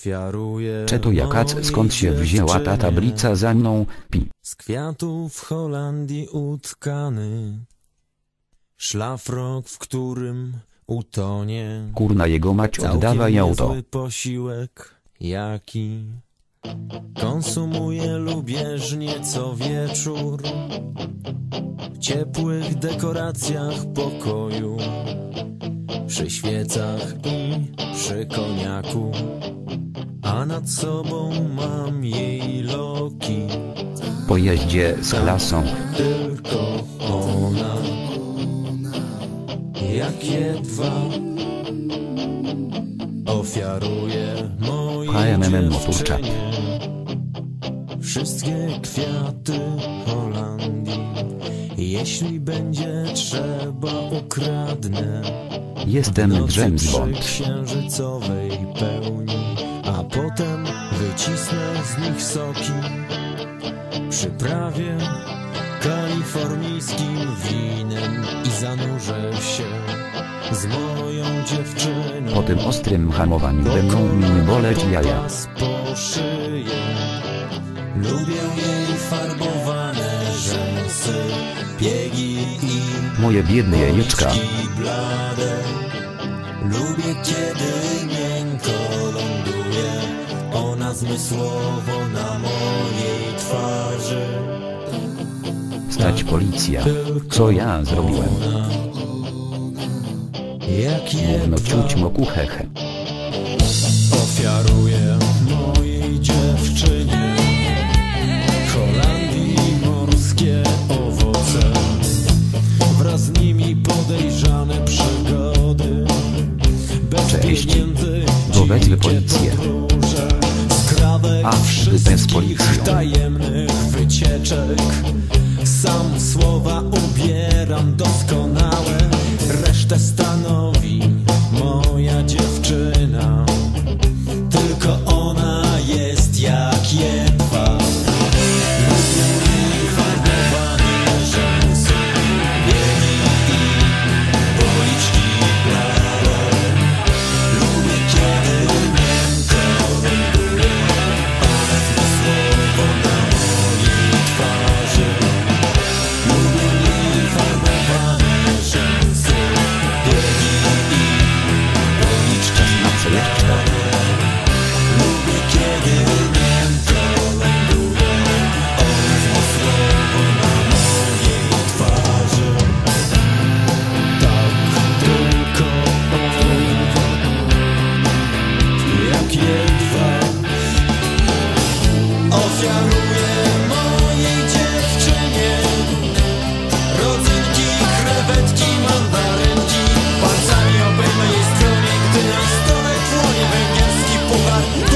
Ofiaruję Czeto jakac? skąd się wzięła ta tablica za mną, pi. Z kwiatów Holandii utkany. Szlafrok, w którym utonie. Kurna jego mać Całkiem oddawaj auto. posiłek, jaki konsumuję lubieżnie co wieczór. W ciepłych dekoracjach pokoju, przy świecach i przy koniaku, a nad sobą mam jej loki, Po jeździe z klasą. tylko ona, jak jedwa ofiaruje mojej Motorcza. dziewczynie wszystkie kwiaty Holandii. Jeśli będzie trzeba, ukradnę Jestem James Bond. księżycowej pełni, a potem wycisnę z nich soki. Przyprawię kalifornijskim winem i zanurzę się z moją dziewczyną. Po tym ostrym hamowaniu będą mi boleć jaja. Po szyję. Lubię jej farbowane rzęsy, i Moje biedne jajeczka. blade. Lubię kiedy zmysłowo na mojej twarzy. Stać policja. Co ja zrobiłem? Gówno ciuć moku hehe. Ofiaruję mojej dziewczynie Holandii morskie owoce Wraz z nimi podejrzane przygody Bez Cześć. dzikie policję. A, wszystkich tajemnych wycieczek. Sam słowa ubieram doskonałe. Resztę stanowi moja dziewczyna lugar.